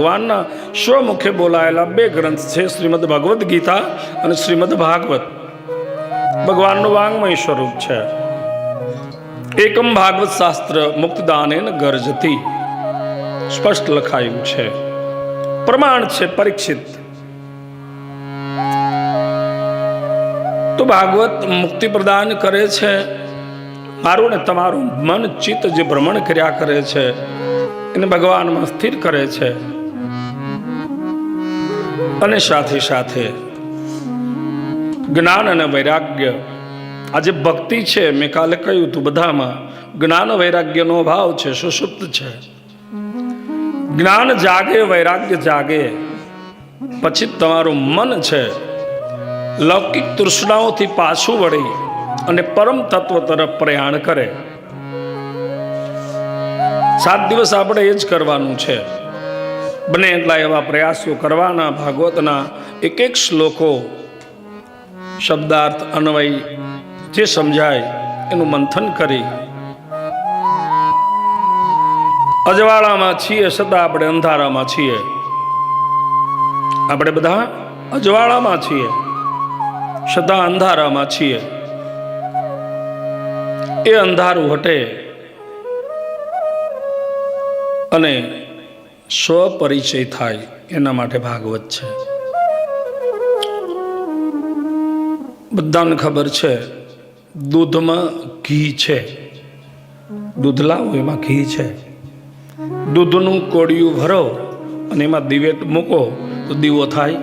ભગવાનના સ્વમુખે બોલાયેલા બે ગ્રંથ છે શ્રીમદ ભગવદ્ ગીતા અને શ્રીમદ ભાગવત. ભગવાનનું વાંગમય સ્વરૂપ છે. એકમ ભાગવત શાસ્ત્ર મુક્તદાને ગરજતી. સ્પષ્ટ લખાયું છે. પ્રમાણ છે પરીક્ષિત. તો ભાગવત મુક્તિ પ્રદાન કરે છે. મારું ને તમારું મન ચિત્ત જે ભ્રમણ કર્યા કરે છે, એને ભગવાનમાં સ્થિર કરે છે. અને સાથે સાથે જ્ઞાન અને વૈરાગ્ય. આ જે ભક્તિ છે, મેં કાલે કહ્યું હતું બધામાં, જ્ઞાન વૈરાગ્યનો ભાવ છે, સુષુપ્ત છે. જ્ઞાન જાગે, વૈરાગ્ય જાગે. પછી તમારું મન છે, લૌકિક તૃષ્ણાઓથી પાછું વળી અને પરમ તત્વ તરફ પ્રયાણ કરે. સાત દિવસ આપણે એ જ કરવાનું છે. બને એટલા એવા પ્રયાસો કરવાના ભાગવતના એક એક શ્લોકો શબ્દાર્થ અન્વય જે સમજાય એનું મંથન કરી. અજવાળામાં છીએ છતાં આપણે અંધારામાં છીએ. આપણે બધા અજવાળામાં છીએ. છતાં અંધારામાં છીએ. એ અંધારું હટે. અને સ્વપરિચય થાય. એના માટે ભાગવત છે. બધાને ખબર છે, દૂધમાં ઘી છે. દૂધ લાવો, એમાં ઘી છે. દૂધનું કોડિયું ભરો અને એમાં દિવેટ મૂકો, તો દીવો થાય?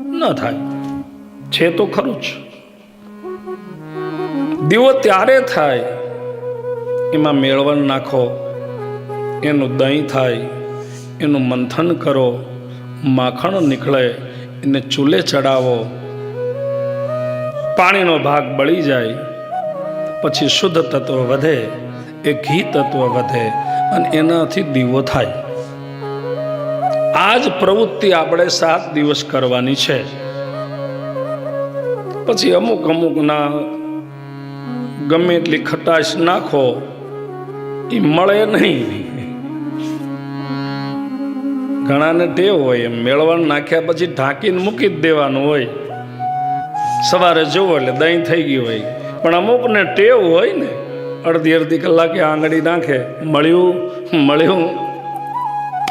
ન થાય. છે તો ખરું જ. દીવો ત્યારે થાય, એમાં મેળવણ નાખો, એનું દહીં થાય એનું મંથન કરો, માખણ નીકળે એને ચૂલે ચડાવો. પાણીનો ભાગ બળી જાય, પછી શુદ્ધ તત્વ વધે, એ ઘી તત્વ વધે, અને એનાથી દીવો થાય. આ જ પ્રવૃત્તિ આપણે સાત દિવસ કરવાની છે. પછી અમુક અમુક ના ગમે એટલી ખટાશ નાખો એ મળે નહીં. ઘણાને ટેવ હોય, એમ મેળવણ નાખ્યા પછી ઢાંકીને મૂકી જ દેવાનું હોય. સવારે જુઓ એટલે દહીં થઈ ગયું હોય. પણ અમુકને ટેવ હોય ને, અડધી અડધી કલાકે આંગળી નાખે, મળ્યું મળ્યું.